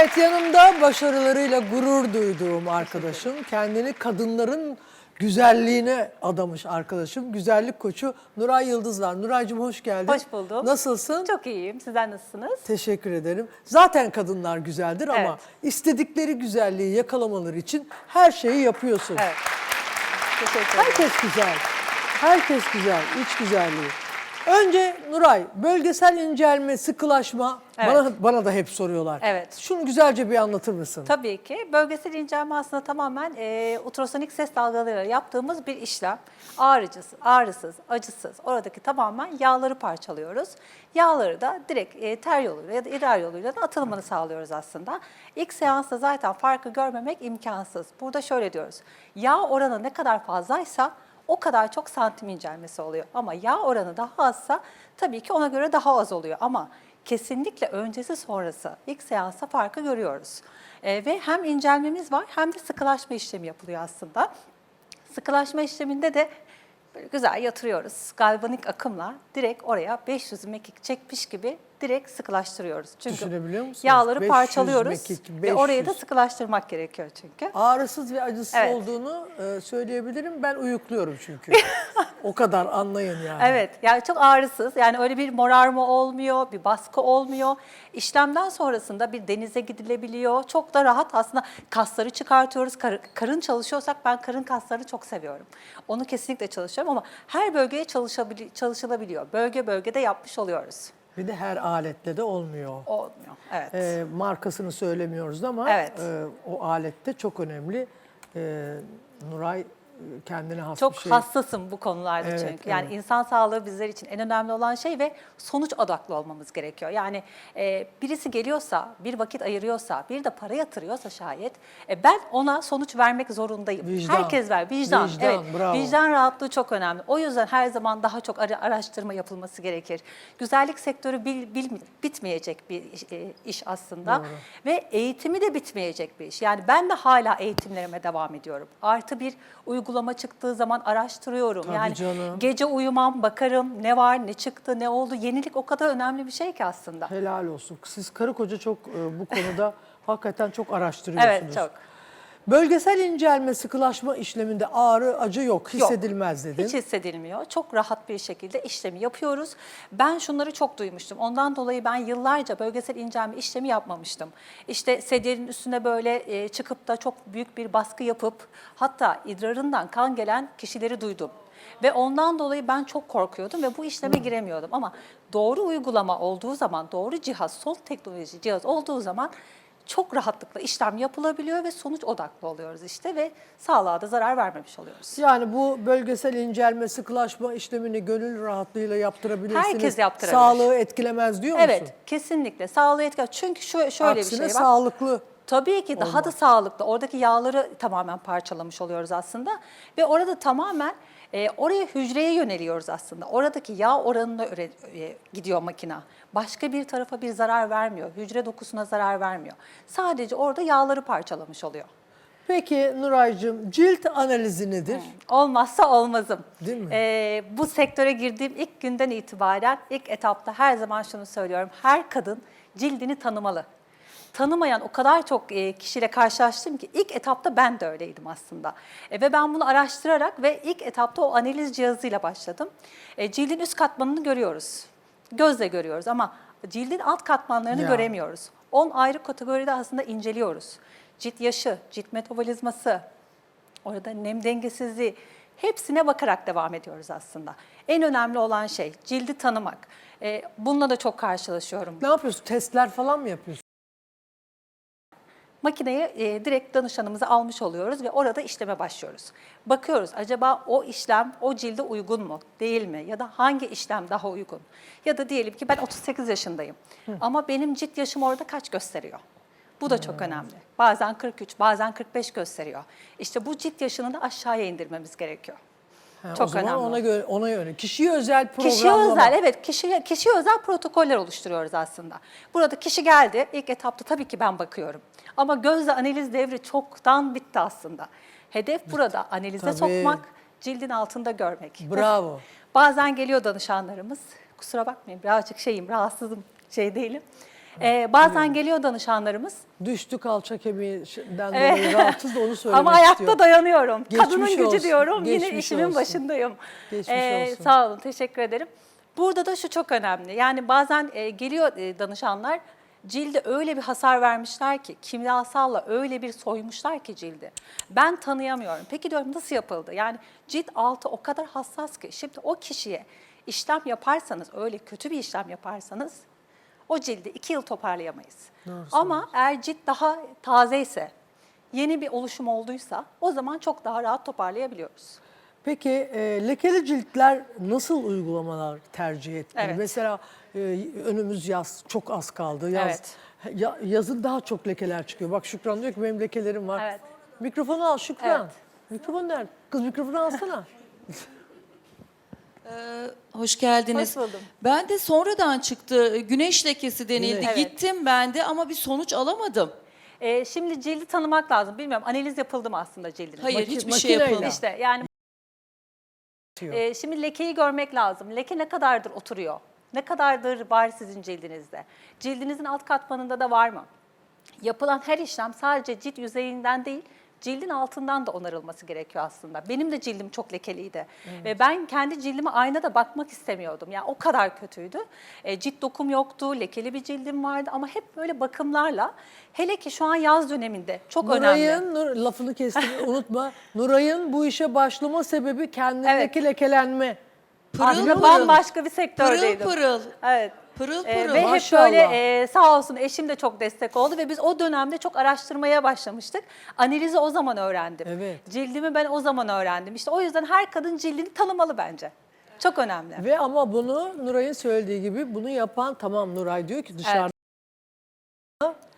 Evet yanımda başarılarıyla gurur duyduğum arkadaşım, kendini kadınların güzelliğine adamış arkadaşım, güzellik koçu Nuray Yıldız var. Nuraycığım hoş geldin. Hoş buldum. Nasılsın? Çok iyiyim. Sizler nasılsınız? Teşekkür ederim. Zaten kadınlar güzeldir ama Evet. istedikleri güzelliği yakalamaları için her şeyi yapıyorsun. Evet. Teşekkür ederim. Herkes güzel. Herkes güzel. iç güzelliği. Önce Nuray, bölgesel incelme, sıkılaşma Evet. bana bana da hep soruyorlar. Evet. Şunu güzelce bir anlatır mısın? Tabii ki. Bölgesel incelme aslında tamamen e, ultrasonik ses dalgalarıyla yaptığımız bir işlem. Ağrıcız, ağrısız, acısız. Oradaki tamamen yağları parçalıyoruz. Yağları da direkt e, ter yoluyla ya da idrar yoluyla da atılımını sağlıyoruz aslında. İlk seansta zaten farkı görmemek imkansız. Burada şöyle diyoruz. Yağ oranı ne kadar fazlaysa o kadar çok santim incelmesi oluyor. Ama yağ oranı daha azsa tabii ki ona göre daha az oluyor. Ama kesinlikle öncesi sonrası ilk seansta farkı görüyoruz. Ee, ve hem incelmemiz var hem de sıkılaşma işlemi yapılıyor aslında. Sıkılaşma işleminde de böyle güzel yatırıyoruz. Galvanik akımla direkt oraya 500 mekik çekmiş gibi direkt sıkılaştırıyoruz. Çünkü Düşünebiliyor musunuz? yağları 500 parçalıyoruz mekik, ve orayı da 500. sıkılaştırmak gerekiyor çünkü. Ağrısız ve acısız Evet. olduğunu e, söyleyebilirim. Ben uyukluyorum çünkü. o kadar anlayın yani. Evet, yani çok ağrısız. Yani öyle bir morarma olmuyor, bir baskı olmuyor. İşlemden sonrasında bir denize gidilebiliyor. Çok da rahat aslında kasları çıkartıyoruz. Kar- karın çalışıyorsak ben karın kaslarını çok seviyorum. Onu kesinlikle çalışıyorum ama her bölgeye çalışabili- çalışılabiliyor. Bölge bölgede yapmış oluyoruz. Bir de her aletle de olmuyor. Olmuyor. Evet. E, markasını söylemiyoruz ama Evet. e, o alette çok önemli. E, Nuray kendine has Çok bir şey. hassasım bu konularda Evet, çünkü. Yani evet. insan sağlığı bizler için en önemli olan şey ve sonuç odaklı olmamız gerekiyor. Yani e, birisi geliyorsa, bir vakit ayırıyorsa, bir de para yatırıyorsa şayet e, ben ona sonuç vermek zorundayım. Vicdan. Herkes ver. Vicdan. Vicdan, evet. bravo. Vicdan rahatlığı çok önemli. O yüzden her zaman daha çok ara- araştırma yapılması gerekir. Güzellik sektörü bil, bil- bitmeyecek bir iş, e, iş aslında Doğru. ve eğitimi de bitmeyecek bir iş. Yani ben de hala eğitimlerime devam ediyorum. Artı bir uygulama çıktığı zaman araştırıyorum. Tabii yani canım. gece uyumam, bakarım ne var, ne çıktı, ne oldu. Yenilik o kadar önemli bir şey ki aslında. Helal olsun. Siz karı koca çok e, bu konuda hakikaten çok araştırıyorsunuz. Evet, çok. Bölgesel incelme sıkılaşma işleminde ağrı, acı yok, hissedilmez dedin. Hiç hissedilmiyor. Çok rahat bir şekilde işlemi yapıyoruz. Ben şunları çok duymuştum. Ondan dolayı ben yıllarca bölgesel incelme işlemi yapmamıştım. İşte sedyenin üstüne böyle e, çıkıp da çok büyük bir baskı yapıp hatta idrarından kan gelen kişileri duydum. Ve ondan dolayı ben çok korkuyordum ve bu işleme giremiyordum. Ama doğru uygulama olduğu zaman, doğru cihaz, son teknoloji cihaz olduğu zaman çok rahatlıkla işlem yapılabiliyor ve sonuç odaklı oluyoruz işte ve sağlığa da zarar vermemiş oluyoruz. Yani bu bölgesel incelme sıkılaşma işlemini gönül rahatlığıyla yaptırabilirsiniz. Herkes yaptırabilir. Sağlığı etkilemez diyor musun? Evet, kesinlikle sağlığı etkiler. Çünkü şöyle, şöyle Aksine bir şey var. sağlıklı. Tabii ki daha da sağlıklı. Oradaki yağları tamamen parçalamış oluyoruz aslında. Ve orada tamamen e, oraya hücreye yöneliyoruz aslında. Oradaki yağ oranına öre- e, gidiyor makina. Başka bir tarafa bir zarar vermiyor. Hücre dokusuna zarar vermiyor. Sadece orada yağları parçalamış oluyor. Peki Nuraycığım cilt analizi nedir? Olmazsa olmazım. Değil mi? Ee, bu sektöre girdiğim ilk günden itibaren ilk etapta her zaman şunu söylüyorum. Her kadın cildini tanımalı. Tanımayan o kadar çok e, kişiyle karşılaştım ki ilk etapta ben de öyleydim aslında. E, ve ben bunu araştırarak ve ilk etapta o analiz cihazıyla başladım. E, cildin üst katmanını görüyoruz. Gözle görüyoruz ama cildin alt katmanlarını Ya. göremiyoruz. 10 ayrı kategoride aslında inceliyoruz. Cilt yaşı, cilt metabolizması, Orada nem dengesizliği hepsine bakarak devam ediyoruz aslında. En önemli olan şey cildi tanımak. Ee, bununla da çok karşılaşıyorum. Ne yapıyorsun? Testler falan mı yapıyorsun? Makineye e, direkt danışanımızı almış oluyoruz ve orada işleme başlıyoruz. Bakıyoruz acaba o işlem o cilde uygun mu, değil mi? Ya da hangi işlem daha uygun? Ya da diyelim ki ben 38 yaşındayım ama benim cilt yaşım orada kaç gösteriyor? Bu da çok önemli. Bazen 43, bazen 45 gösteriyor. İşte bu cilt yaşını da aşağıya indirmemiz gerekiyor. Ha, Çok o zaman önemli. ona göre ona yönelik. Kişiye özel programlama. Kişiye özel, evet kişiye, kişiye özel protokoller oluşturuyoruz aslında. Burada kişi geldi, ilk etapta tabii ki ben bakıyorum. Ama gözle analiz devri çoktan bitti aslında. Hedef burada analize Tabii. sokmak, cildin altında görmek. Bravo. Bazen geliyor danışanlarımız, kusura bakmayın birazcık şeyim, rahatsızım, şey değilim. Ee, bazen geliyor danışanlarımız. Düştü kalça kemiğinden Evet. dolayı rahatsız da onu söylemek Ama ayakta istiyorum. dayanıyorum. Geçmiş Kadının gücü olsun, diyorum. Yine geçmiş işimin olsun. başındayım. Ee, Geçmiş olsun. Sağ olun, teşekkür ederim. Burada da şu çok önemli. Yani bazen e, geliyor e, danışanlar cilde öyle bir hasar vermişler ki kimyasalla öyle bir soymuşlar ki cildi. Ben tanıyamıyorum. Peki diyorum nasıl yapıldı? Yani cilt altı o kadar hassas ki şimdi o kişiye işlem yaparsanız öyle kötü bir işlem yaparsanız o cildi iki yıl toparlayamayız. Ama eğer cilt daha taze ise yeni bir oluşum olduysa o zaman çok daha rahat toparlayabiliyoruz. Peki e, lekeli ciltler nasıl uygulamalar tercih etmeli? Evet. Mesela e, önümüz yaz çok az kaldı. Yaz, Evet. ya- yazın daha çok lekeler çıkıyor. Bak Şükran diyor ki benim lekelerim var. Evet. Mikrofonu al Şükran. Evet. Mikrofon nerede? Kız mikrofonu alsana. Hoş geldiniz. Hoş buldum. Ben de sonradan çıktı. Güneş lekesi denildi. Evet. Gittim ben de ama bir sonuç alamadım. Ee, şimdi cildi tanımak lazım. Bilmiyorum analiz yapıldı mı aslında cildiniz? Hayır, Maki- hiçbir şey makineyle. yapılmadı. İşte yani e, şimdi lekeyi görmek lazım. Leke ne kadardır oturuyor? Ne kadardır var sizin cildinizde? Cildinizin alt katmanında da var mı? Yapılan her işlem sadece cilt yüzeyinden değil, cildin altından da onarılması gerekiyor aslında. Benim de cildim çok lekeliydi. Ve ben kendi cildime aynada bakmak istemiyordum. Yani o kadar kötüydü. E, cilt dokum yoktu, lekeli bir cildim vardı ama hep böyle bakımlarla. Hele ki şu an yaz döneminde çok önemli. Nuray'ın, Nur, lafını kestim unutma. Nuray'ın bu işe başlama sebebi kendindeki Evet. lekelenme. Pırıl Aslında pırıl. bambaşka bir Pırıl sektördeydim. pırıl. Evet. Pırıl Ee, pırıl. ve hep Maşallah. böyle e, sağ olsun eşim de çok destek oldu ve biz o dönemde çok araştırmaya başlamıştık. Analizi o zaman öğrendim. Evet. Cildimi ben o zaman öğrendim. İşte o yüzden her kadın cildini tanımalı bence. Çok önemli. Ve ama bunu Nuray'ın söylediği gibi bunu yapan tamam Nuray diyor ki dışarıda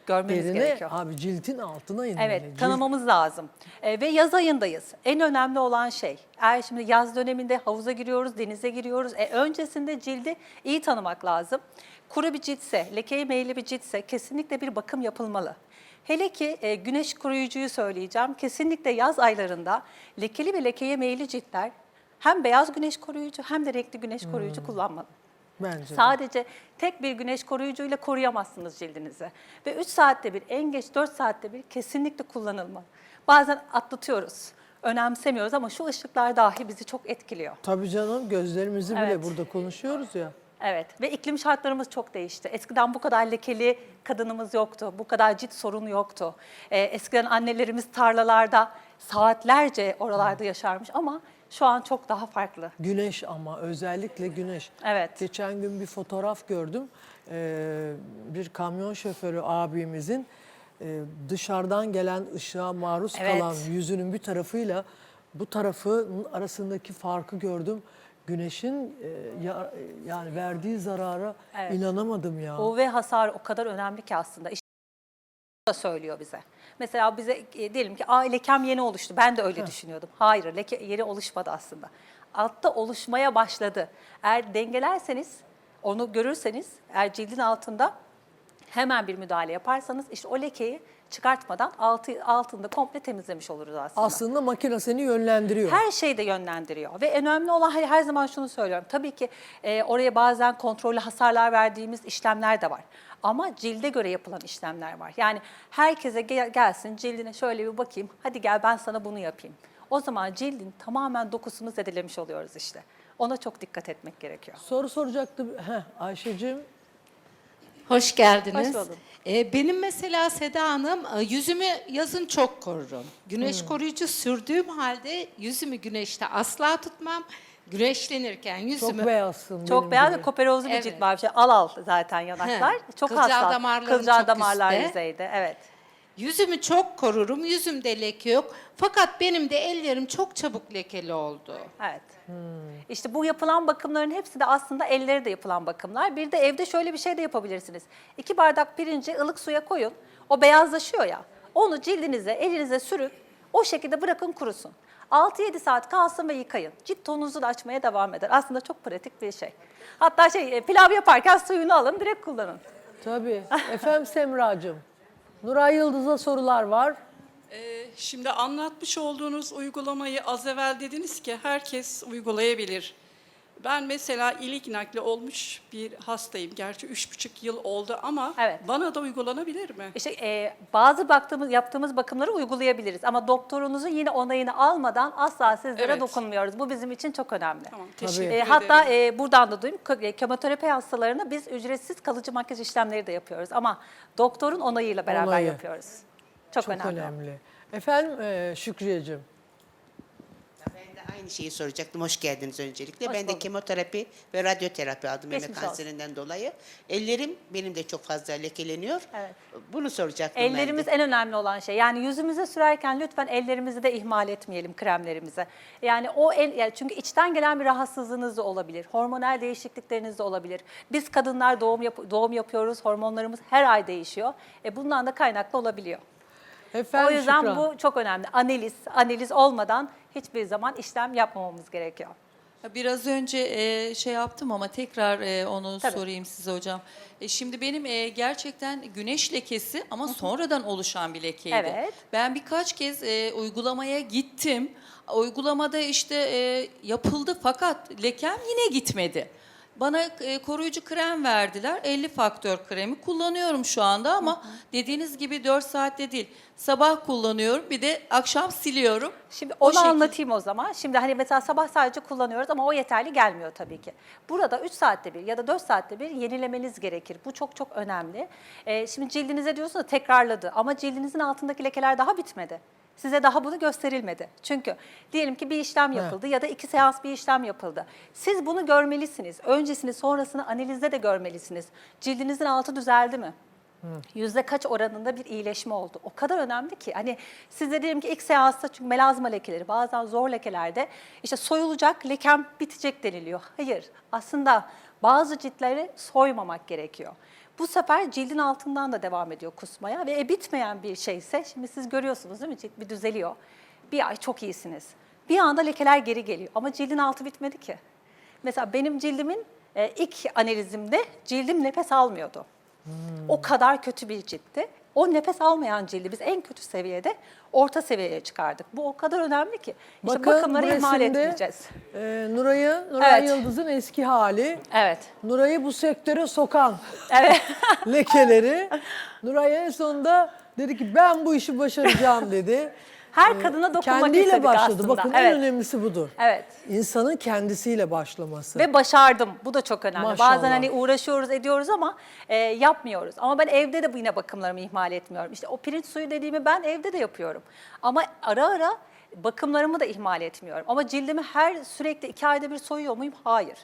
Görmeniz derine gerekiyor. abi cildin altına inmeli. Evet, Cilt- tanımamız lazım. Ee, ve yaz ayındayız. En önemli olan şey, eğer şimdi yaz döneminde havuza giriyoruz, denize giriyoruz. E, öncesinde cildi iyi tanımak lazım. Kuru bir ciltse, lekeye meyilli bir ciltse kesinlikle bir bakım yapılmalı. Hele ki e, güneş koruyucuyu söyleyeceğim. Kesinlikle yaz aylarında lekeli ve lekeye meyilli ciltler hem beyaz güneş koruyucu hem de renkli güneş koruyucu kullanmalı. Bence de. Sadece tek bir güneş koruyucuyla koruyamazsınız cildinizi. Ve 3 saatte bir, en geç 4 saatte bir kesinlikle kullanılmalı. Bazen atlatıyoruz, önemsemiyoruz ama şu ışıklar dahi bizi çok etkiliyor. Tabii canım gözlerimizi bile Evet. burada konuşuyoruz ya. Evet ve iklim şartlarımız çok değişti. Eskiden bu kadar lekeli kadınımız yoktu, bu kadar cilt sorunu yoktu. Ee, eskiden annelerimiz tarlalarda saatlerce oralarda yaşarmış ama şu an çok daha farklı. Güneş ama özellikle güneş. Evet. Geçen gün bir fotoğraf gördüm. Ee, bir kamyon şoförü abimizin e, dışarıdan gelen ışığa maruz Evet. kalan yüzünün bir tarafıyla bu tarafın arasındaki farkı gördüm. Güneşin e, ya- yani verdiği zarara Evet. inanamadım ya. UV hasar o kadar önemli ki aslında. Da söylüyor bize. Mesela bize e, diyelim ki Aa, lekem yeni oluştu. Ben de öyle düşünüyordum. Hayır leke yeni oluşmadı aslında. Altta oluşmaya başladı. Eğer dengelerseniz, onu görürseniz, eğer cildin altında hemen bir müdahale yaparsanız işte o lekeyi çıkartmadan altı, altında komple temizlemiş oluruz aslında. Aslında makine seni yönlendiriyor. Her şeyde yönlendiriyor ve önemli olan her, her zaman şunu söylüyorum. Tabii ki e, oraya bazen kontrollü hasarlar verdiğimiz işlemler de var. Ama cilde göre yapılan işlemler var. Yani herkese gel- gelsin cildine şöyle bir bakayım. Hadi gel ben sana bunu yapayım. O zaman cildin tamamen dokusunu zedelemiş oluyoruz işte. Ona çok dikkat etmek gerekiyor. Soru soracaktım. Heh, Ayşe'cim Hoş geldiniz. Hoş buldum. Ee, benim mesela Seda Hanım e, yüzümü yazın çok korurum. Güneş Hmm. koruyucu sürdüğüm halde yüzümü güneşte asla tutmam. Güneşlenirken çok yüzümü beyazsın. Çok beyaz ve koperozlu bir Evet. cilt var. Şey, al al zaten yanaklar. He, Çok kılcal hassas. damarların Kılcal çok damarlar üstte. yüzeyde. Evet. Yüzümü çok korurum. Yüzümde leke yok. Fakat benim de ellerim çok çabuk lekeli oldu. Evet. İşte bu yapılan bakımların hepsi de aslında elleri de yapılan bakımlar. Bir de evde şöyle bir şey de yapabilirsiniz. İki bardak pirinci ılık suya koyun. O beyazlaşıyor ya. Onu cildinize, elinize sürün. O şekilde bırakın kurusun. 6-7 saat kalsın ve yıkayın. Cilt tonunuzu da açmaya devam eder. Aslında çok pratik bir şey. Hatta şey e, pilav yaparken suyunu alın direkt kullanın. Tabii. Efendim Semracığım. Nuray Yıldız'a sorular var. Ee, Şimdi anlatmış olduğunuz uygulamayı az evvel dediniz ki herkes uygulayabilir. Ben mesela ilik nakli olmuş bir hastayım. Gerçi üç buçuk yıl oldu ama Evet. bana da uygulanabilir mi? İşte e, bazı baktığımız yaptığımız bakımları uygulayabiliriz ama doktorunuzun yine onayını almadan asla sizlere Evet. dokunmuyoruz. Bu bizim için çok önemli. Tamam, teşekkür E, ederim. hatta e, buradan da duyayım, e, kemoterapi hastalarına biz ücretsiz kalıcı makyaj işlemleri de yapıyoruz ama doktorun onayıyla beraber Onayı. yapıyoruz. Çok, Çok önemli. önemli. Efendim e, Şükriyeciğim. De aynı şeyi soracaktım. Hoş geldiniz öncelikle. Hoş ben de kemoterapi ve radyoterapi aldım meme Geçmiş olsun. kanserinden dolayı. Ellerim benim de çok fazla lekeleniyor. Evet. Bunu soracaktım ben de. Ellerimiz en önemli olan şey. Yani yüzümüze sürerken lütfen ellerimizi de ihmal etmeyelim kremlerimizi. Yani o el yani çünkü içten gelen bir rahatsızlığınız da olabilir. Hormonal değişiklikleriniz de olabilir. Biz kadınlar doğum yap- doğum yapıyoruz. Hormonlarımız her ay değişiyor. E bundan da kaynaklı olabiliyor. Efendim o yüzden Şükran. bu çok önemli. Analiz, analiz olmadan hiçbir zaman işlem yapmamamız gerekiyor. Biraz önce e, şey yaptım ama tekrar e, onu Tabii. sorayım size hocam. E, şimdi benim e, gerçekten güneş lekesi ama sonradan oluşan bir lekeydi. Evet. Ben birkaç kez e, uygulamaya gittim. Uygulamada işte e, yapıldı fakat lekem yine gitmedi. Bana e, koruyucu krem verdiler. 50 faktör kremi kullanıyorum şu anda ama dediğiniz gibi 4 saatte değil. Sabah kullanıyorum bir de akşam siliyorum. Şimdi O onu şekil- anlatayım o zaman. Şimdi hani mesela sabah sadece kullanıyoruz ama o yeterli gelmiyor tabii ki. Burada 3 saatte bir ya da 4 saatte bir yenilemeniz gerekir. Bu çok çok önemli. Ee, şimdi cildinize diyorsunuz da tekrarladı ama cildinizin altındaki lekeler daha bitmedi. Size daha bunu gösterilmedi. Çünkü diyelim ki bir işlem yapıldı ya da iki seans bir işlem yapıldı. Siz bunu görmelisiniz. Öncesini sonrasını analizde de görmelisiniz. Cildinizin altı düzeldi mi? Yüzde kaç oranında bir iyileşme oldu. O kadar önemli ki. Hani size diyelim ki ilk seansta çünkü melazma lekeleri bazen zor lekelerde işte soyulacak, lekem bitecek deniliyor. Hayır aslında bazı ciltleri soymamak gerekiyor. Bu sefer cildin altından da devam ediyor kusmaya ve e, bitmeyen bir şeyse şimdi siz görüyorsunuz değil mi cilt bir düzeliyor. Bir ay çok iyisiniz. Bir anda lekeler geri geliyor ama cildin altı bitmedi ki. Mesela benim cildimin e, ilk analizimde cildim nefes almıyordu. O kadar kötü bir ciltti. O nefes almayan cildi biz en kötü seviyede orta seviyeye çıkardık. Bu o kadar önemli ki. İşte Bakın bakımları bu ihmal resimde, etmeyeceğiz. e, Nuray'ı, Nuray Evet. Yıldız'ın eski hali. Evet. Nuray'ı bu sektöre sokan Evet. lekeleri. Nuray en sonunda dedi ki ben bu işi başaracağım dedi. Her kadına dokunmak Kendiyle istedik başladı. aslında. Bakın evet. en önemlisi budur. Evet. İnsanın kendisiyle başlaması. Ve başardım. Bu da çok önemli. Maşallah. Bazen hani uğraşıyoruz, ediyoruz ama e, yapmıyoruz. Ama ben evde de yine bakımlarımı ihmal etmiyorum. İşte o pirinç suyu dediğimi ben evde de yapıyorum. Ama ara ara bakımlarımı da ihmal etmiyorum. Ama cildimi her sürekli iki ayda bir soyuyor muyum? Hayır.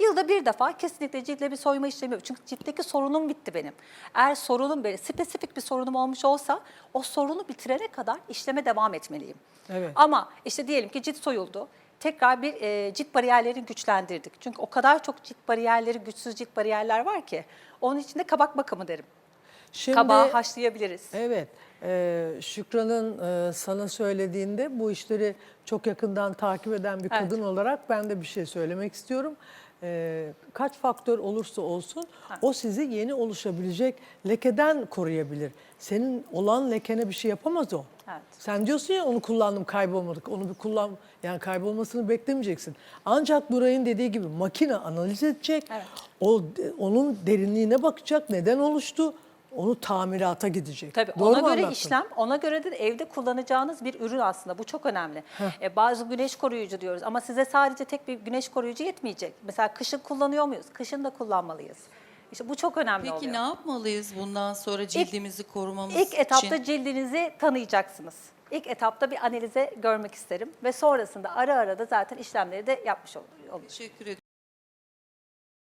Yılda bir defa kesinlikle ciltle bir soyma işlemi yok. Çünkü ciltteki sorunum bitti benim. Eğer sorunum böyle spesifik bir sorunum olmuş olsa o sorunu bitirene kadar işleme devam etmeliyim. Evet. Ama işte diyelim ki cilt soyuldu. Tekrar bir e, cilt bariyerlerini güçlendirdik. Çünkü o kadar çok cilt bariyerleri, güçsüz cilt bariyerler var ki. Onun için de kabak bakımı derim. Şimdi, Kabağı haşlayabiliriz. Evet, e, Şükran'ın e, sana söylediğinde bu işleri çok yakından takip eden bir Evet. kadın olarak ben de bir şey söylemek istiyorum. E, kaç faktör olursa olsun o sizi yeni oluşabilecek lekeden koruyabilir. Senin olan lekene bir şey yapamaz o. Evet. Sen diyorsun ya onu kullandım kaybolmadık. Onu bir kullan yani kaybolmasını beklemeyeceksin. Ancak Nuray'ın dediği gibi makine analiz edecek. Evet. O onun derinliğine bakacak. Neden oluştu? Onu tamirata gidecek. Tabii Doğru ona göre anlattım? işlem, ona göre de evde kullanacağınız bir ürün aslında. Bu çok önemli. E, bazı güneş koruyucu diyoruz ama size sadece tek bir güneş koruyucu yetmeyecek. Mesela kışın kullanıyor muyuz? Kışın da kullanmalıyız. İşte bu çok önemli Peki oluyor. ne yapmalıyız bundan sonra cildimizi korumamız İlk etapta için? cildinizi tanıyacaksınız. İlk etapta bir analize görmek isterim ve sonrasında ara ara da zaten işlemleri de yapmış ol- oluyoruz. Teşekkür ederim.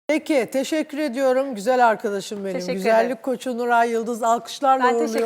Peki teşekkür ediyorum güzel arkadaşım benim. Teşekkür Güzellik ederim. koçu Nuray Yıldız alkışlarla Ben uğurluyorum. teşekkür